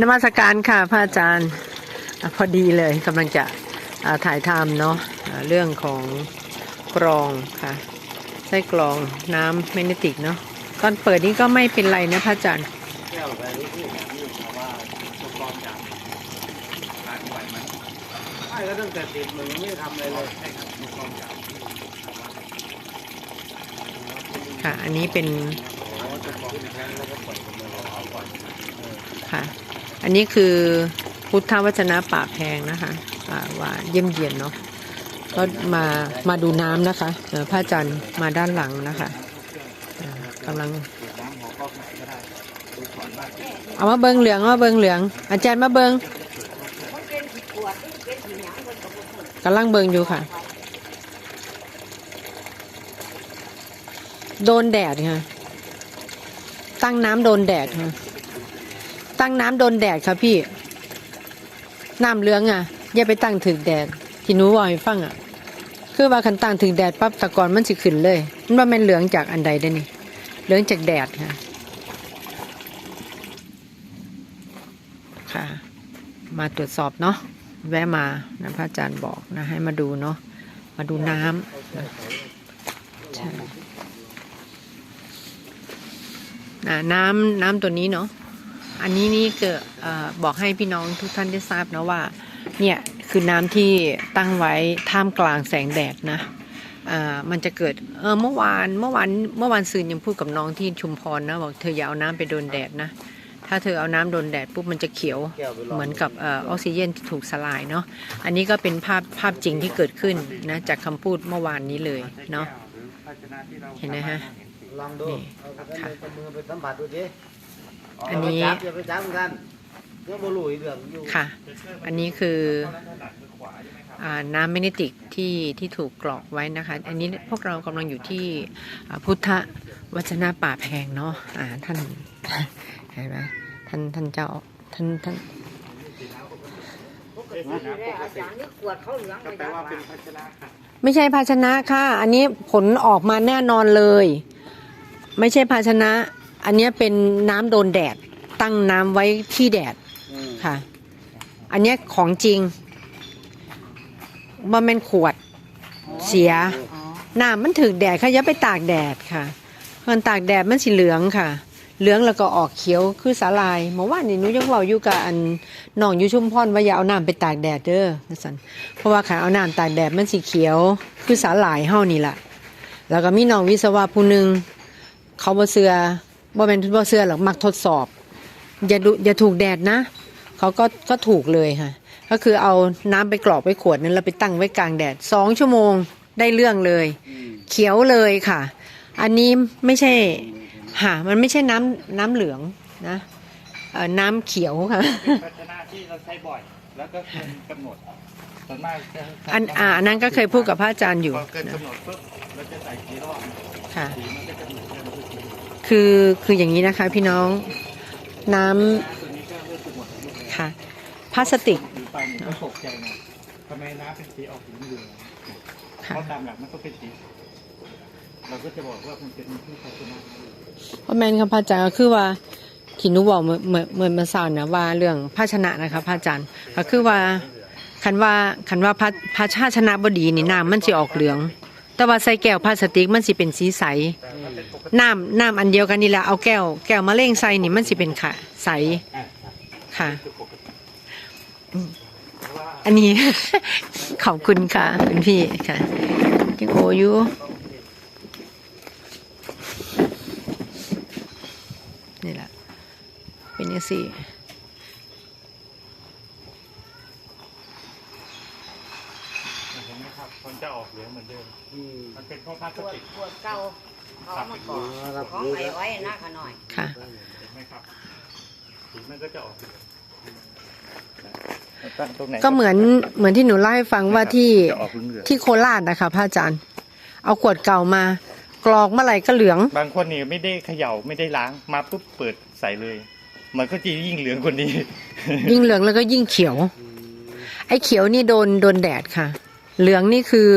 นมัสการค่ะพระอาจารย์พอดีเลยกำลังจะถ่ายทำเนาะเรื่องของกรองค่ะไส้กรองน้ำแมกเนติกเนาะตอนเปิดนี้ก็ไม่เป็นไรนะพระอาจารย์แก้วอะไรรู้ที่แบบนี้เพราะว่าทดลองจากหายไหวไหมใช่ก็ตั้งแต่ติดมันยังไม่ทำอะไรเลยใช่ครับทดลองจากค่ะ อันนี้เป็น ค่ะ อันนี้คือพุทธวจนะป่าแพงนะคะอ่าว่าเยี่ยมเยียนเนาะก็มามาดูน้ำนะคะพระอาจารย์มาด้านหลังนะคะกำลังเอามาเบิงเหลืองมาเบิงเหลือง อาจารย์มาเบิงกำลังเบิงอยู่ค่ะ โดนแดดค่ะ ตั้งน้ำโดนแดดค่ะ ตั้งน้ำโดนแดดค่ะพี่ น้ำเหลืองอะ อย่าไปตั้งถึงแดด ที่หนูบอกให้ฟังอะ คือว่าคันตั้งถึงแดดปั๊บตะกอนมันสิขึ้นเลย มันว่าแม่นเหลืองจากอันใดได้นี่ เหลืองจากแดดค่ะ ค่ะ มาตรวจสอบเนาะ แวะมานะพระอาจารย์บอกนะ ให้มาดูเนาะ มาดูน้ำนะใช่น้ำน้ำตัวนี้เนาะ อันนี้นี่เกิดเอ่อบอกให้พี่น้องทุกท่านได้ทราบนะว่าเนี่ยคือน้ำที่ตั้งไว้ท่ามกลางแสงแดดนะมันจะเกิดเออเมื่อวานเมื่อวานเมื่อวานซืนยังพูดกับน้องที่ชุมพรนะบอกเธออย่าเอาน้ำไปโดนแดดนะ ถ้าเธอเอาน้ำโดนแดดปุ๊บมันจะเขียวเหมือนกับออกซิเจนที่ถูกสลายเนาะอันนี้ก็เป็นภาพภาพจริงที่เกิดขึ้นนะจากคำพูดเมื่อวานนี้เลยเนาะเห็นไหมฮะลองดูนี่เอาไปเอามือไปสัมผัสดูดิอันนี้เาไปจับอย่าไปจับเหมือนกันเรื่องบลูอีกเรื่องอยู่ค่ะ อันนี้คืออ่าน้ำแมกเนติกที่ที่ถูกกรอกไว้นะคะ อันนี้พวกเรากำลังอยู่ที่อ่าพุทธวจนะป่าแพงเนาะอ่าท่านเห็นไหมท่านท่านเจ้าท่านท่านอาจารย์นี่ขวดเขาเหลืองก็แปลว่าเป็นภาชนะค่ะไม่ใช่ภาชนะค่ะ อันนี้ผลออกมาแน่นอนเลย ไม่ใช่ภาชนะ อันนี้เป็นน้ำโดนแดด ตั้งน้ำไว้ที่แดดอืมค่ะ อันเนี้ยของจริงว่าเป็นขวด เสียน้ำมันถึกแดดค่ะอย่าไปตากแดดค่ะมันตากแดดมันสีเหลืองค่ะ เหลืองแล้วก็ออกเขียวคือสาลายเมื่อวานนี่หนูยังบอกอยู่กับอันน้องอยู่ชุมพรว่าอย่าเอาน้ำไปตากแดดเด้อนะสันเพราะว่าขาเอาน้ำตากแดดมันสีเขียว คือสาลายเฮานี่แหละแล้วก็มีน้องวิศวะผู้หนึ่งเขาบ่เสือ บ่เป็นบ่เสือหรอกมักทดสอบ อย่าดูอย่าถูกแดดนะเขาก็ก็ถูกเลยค่ะ ก็คือเอาน้ำไปกรอกไว้ขวดนึงแล้วไปตั้งไว้กลางแดดสองชั่วโมงได้เรื่องเลยอืมเขียวเลยค่ะ อันนี้ไม่ใช่หามันไม่ใช่น้ำน้ำเหลืองนะเอ่อน้ำเขียวค่ะเป็นภาชนะที่เราใช้บ่อยแล้วก็เกินกำหนดส่วนมากจะใช้อันอ่าอันนั้นก็เคยพูดกับพระอาจารย์อยู่พอเกินนะกำหนดปุ๊บเราจะใส่กี่รอบค่ะสีมันก็จะเหมือนกันทุกที คือคืออย่างนี้นะคะพี่น้องน้ำตัวนี้ก็เริ่มจะหมดอายุแล้วค่ะพลาสติกถือไปเนี่ยก็ตกใจนะทำไมน้ำเป็นสีออกเหลืองๆค่ะเพราะตามหลักมันก็เป็นสีเราก็จะบอกว่ามันเป็นที่ภาชนะเพราะแม่นครับพระอาจารย์ก็คือว่าที่หนูบอกเมื่อเมื่อเมื่อเมื่อเช้านะว่าเรื่องภาชนะนะคะพระอาจารย์ก็คือว่าคันว่าคันว่าพระภาชนะบดีนี่น้ำมันสิออกเหลือง แต่ว่าใส่แก้วพลาสติกมันสิเป็นสีใส น้ำน้ำอันเดียวกันนี่แหละเอาแก้วแก้วมะเร็งใส่นี่มันสิเป็นค่ะ ใสอะค่ะคือปกติอันนี้ ขอบคุณค่ะคุณพี่ค่ะยังโออยู่นี่แหละเป็นยังสี่เห็นไหมครับมันจะออกเหลืองเหมือนเดิมอืมมันเป็นเพราะพลาสขวดติกขวดเก่า เขามาก่อนของไอ้ไว้นะขะหน่อยค่ะเห็นไหมครับสีมันก็จะออกเหลืองตั้งตรงไหนก็เหมือนเหมือนที่หนูเล่าให้ฟังว่าที่จะออกเหลืองที่โคราชนะคะพระอาจารย์ เอาขวดเก่ามากรอกเมื่อไหร่ก็เหลือง บางคนนี่ไม่ได้เขย่าไม่ได้ล้างมาปุ๊บเปิดใส่เลย มันก็จะยิ่งเหลืองกว่านี้ ยิ่งเหลืองแล้วก็ยิ่งเขียว ไอ้เขียวนี่โดนโดนแดดค่ะ เหลืองนี่คือ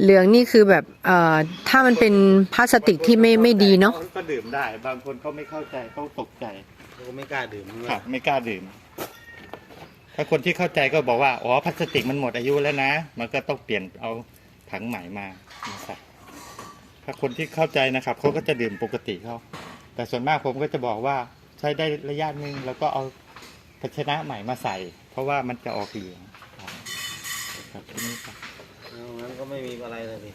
เหลืองนี่คือแบบเอ่อถ้ามันเป็นพลาสติกที่ไม่ไม่ดีเนาะก็ดื่มได้ บางคนเขาไม่เข้าใจเขาตกใจเขาก็ไม่กล้าดื่มใช่ไหมครับไม่กล้าดื่ม ถ้าคนที่เข้าใจก็บอกว่าอ๋อพลาสติกมันหมดอายุแล้วนะ มันก็ต้องเปลี่ยนเอาถังใหม่มามาใส่ถ้าคนที่เข้าใจนะครับเขาก็จะดื่มปกติเขาแต่ส่วนมากผมก็จะบอกว่าใช้ได้ระยะหนึ่งแล้วก็เอาภาชนะใหม่มาใส่ เพราะว่ามันจะออกเหลืองครับครับทีนี้ครับ เอางั้นก็ไม่มีอะไรเลยดิ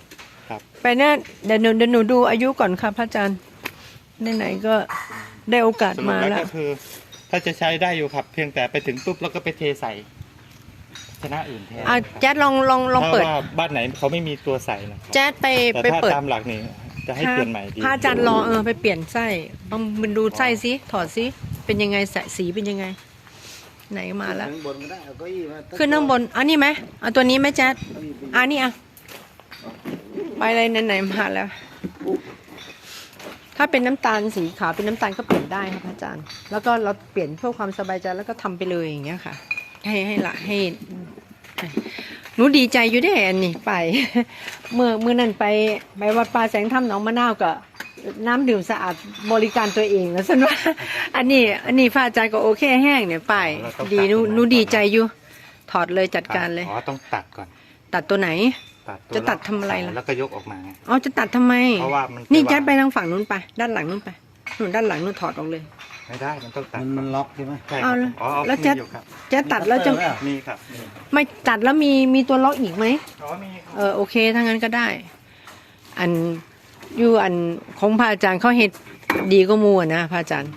ครับ ไปเนี่ยเดี๋ยวหนูเดี๋ยวหนูดูอายุก่อนค่ะพระอาจารย์ไหนๆก็ได้โอกาสสรุปมาแล้วแล้วก็คือ ถ้าจะใช้ได้อยู่ครับ เพียงแต่ไปถึงปุ๊บแล้วก็ไปเทใส่ภาชนะอื่นแทนอะครับแจ๊ดลองลองลองเปิด ถ้าว่าบ้านไหนเขาไม่มีตัวใส่นะครับแจ๊ดไปแต่ไปถ้าเปิดตามหลักนี่จะให้เปลี่ยนใหม่ดีพระอาจารย์รอเออไปเปลี่ยนไส้ลองมันดูไส้สิถอดสิเป็นยังไงสสีเป็นยังไง ไหนมาแล้ว ข้างบนก็ได้เอาเก้าอี้มาตั้ขึ้นข้างบนอันนี้ไหมเอาตัวนี้ไหมแจ๊ดเก้าอี้ไปอันนี้อะ ไปเลยไหนๆมาแล้ว ถ้าเป็นน้ำตาลสีขาวเป็นน้ำตาลก็เปลี่ยนได้ครับพระอาจารย์ แล้วก็เราเปลี่ยนเพื่อความสบายใจแล้วก็ทำไปเลยอย่างเงี้ยค่ะ ให้ให้ละให้ให้หนูดีใจอยู่ได้อันนี้ไป เมื่อเมื่อนั้นไปไปวัดป่าแสงธรรมหนองมะนาวก็น้ำดื่มสะอาดบริการตัวเองแล้วสันว่า อันนี้ อันนี้พระอาจารย์ก็โอเคแห้งเนี่ยไปดีหนูหนูดีใจอยู่ ถอดเลยจัดการเลย อ๋อ ต้องตัดก่อน ตัดตัวไหน ตัดวจะตัดทำอะไรล่ะ แล้วก็ยกออกมาไงอ๋อจะตัดทำไม เพราะว่ามันนี่จะแจ๊ดวางไปทางฝั่งนู้นไป ด้านหลังนู้นไปนู่นด้านหลังนู้นถอดออกเลย ไม่ได้มันต้องตัดมันมันล็อกใช่ไหมใช่คเอารับเลยอ๋อเอาแล้วมีจะอยู่ครับแจ๊ดตัดแล้วจะมันเปิดไว้เหรอมีครับมีไม่ตัดแล้วมีมีตัวล็อกอีกไหม อ๋อมีครับ เออโอเคถ้างั้นก็ได้ อันอยู่อันของพระอาจารย์เขาเฮ็ดดีก็มูอะนะพระอาจารย์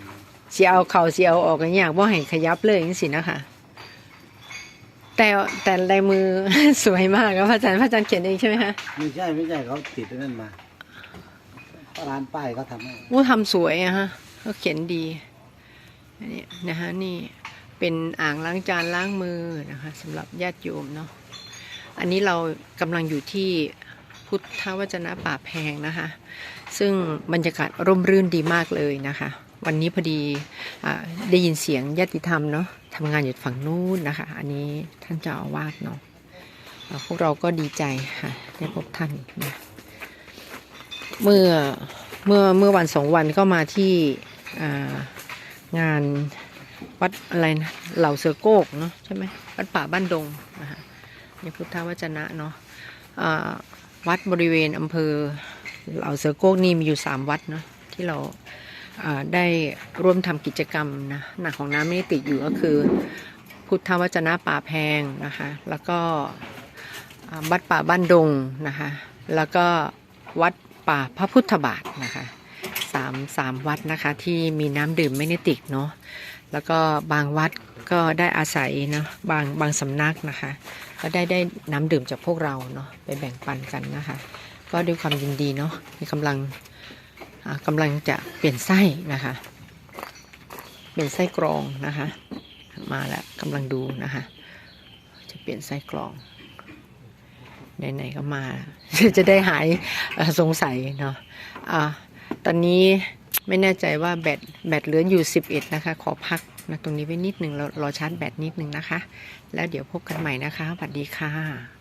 เสียเอาเข่าเสียเอาออกกันยากว่าให้ขยับเลยอย่างสินะคะ แต่แต่ลายมือ สวยมากครับพระอาจารย์พระอาจารย์เขียนเองใช่ไหมคะไม่ใช่ไม่ใช่เขาติดไอ้นั่นมาร้านป้ายเขาทำให้อู้ทำสวยอะฮะเขาเขียนดีอันนี้นะฮะนี่เป็นอ่างล้างจานล้างมือนะคะสำหรับญาติโยมเนาะอันนี้เรากำลังอยู่ที่พุทธวจนะป่าแพงนะคะ ซึ่งบรรยากาศร่มรื่นดีมากเลยนะคะ วันนี้พอดีอาได้ยินเสียงญาติธรรมเนาะ ทำงานอยู่ฝั่งนู้นนะคะ อันนี้ท่านเจ้าอาวาสเนาะพวกเราก็ดีใจค่ะได้พบท่านนะเมื่อเมื่อเมื่อวันสองวันก็มาที่งานวัดอะไรนะเหล่าเสือโกกเนาะใช่ไหมวัดป่าบ้านดงนะคะในพุทธวจนะเนาะวัดบริเวณอำเภอเหล่าเสือโกกนี่มีอยู่สามวัดเนาะที่เรา ได้ร่วมทำกิจกรรมนะหนักของน้ำไม่ติดอยู่ก็คือ พุทธวจนะป่าแพงนะคะ แล้วก็วัดป่าบ้านดงนะคะ แล้วก็วัดป่าพระพุทธบาทนะคะสามสามวัดนะคะที่มีน้ำดื่มไม่ได้ติดเนาะแล้วก็บางวัดก็ได้อาศัยเนาะบางบางสำนักนะคะ ก็ได้ได้น้ำดื่มจากพวกเราเนาะไปแบ่งปันกันนะคะ ก็ด้วยความยินดีเนาะมีกำลัง กำลังจะเปลี่ยนไส้นะคะ เปลี่ยนไส้กรองนะคะ มาแล้วกำลังดูนะคะ จะเปลี่ยนไส้กรองไหนๆก็มา จะได้หายสงสัยเนาะอ่าตอนนี้ไม่แน่ใจว่าแบตแบตเหลืออยู่ 11 นะคะ ขอพักนะตรงนี้ไว้นิดหนึ่งเรารอชาร์จแบตนิดหนึ่งนะคะ แล้วเดี๋ยวพบกันใหม่นะคะสวัสดีค่ะ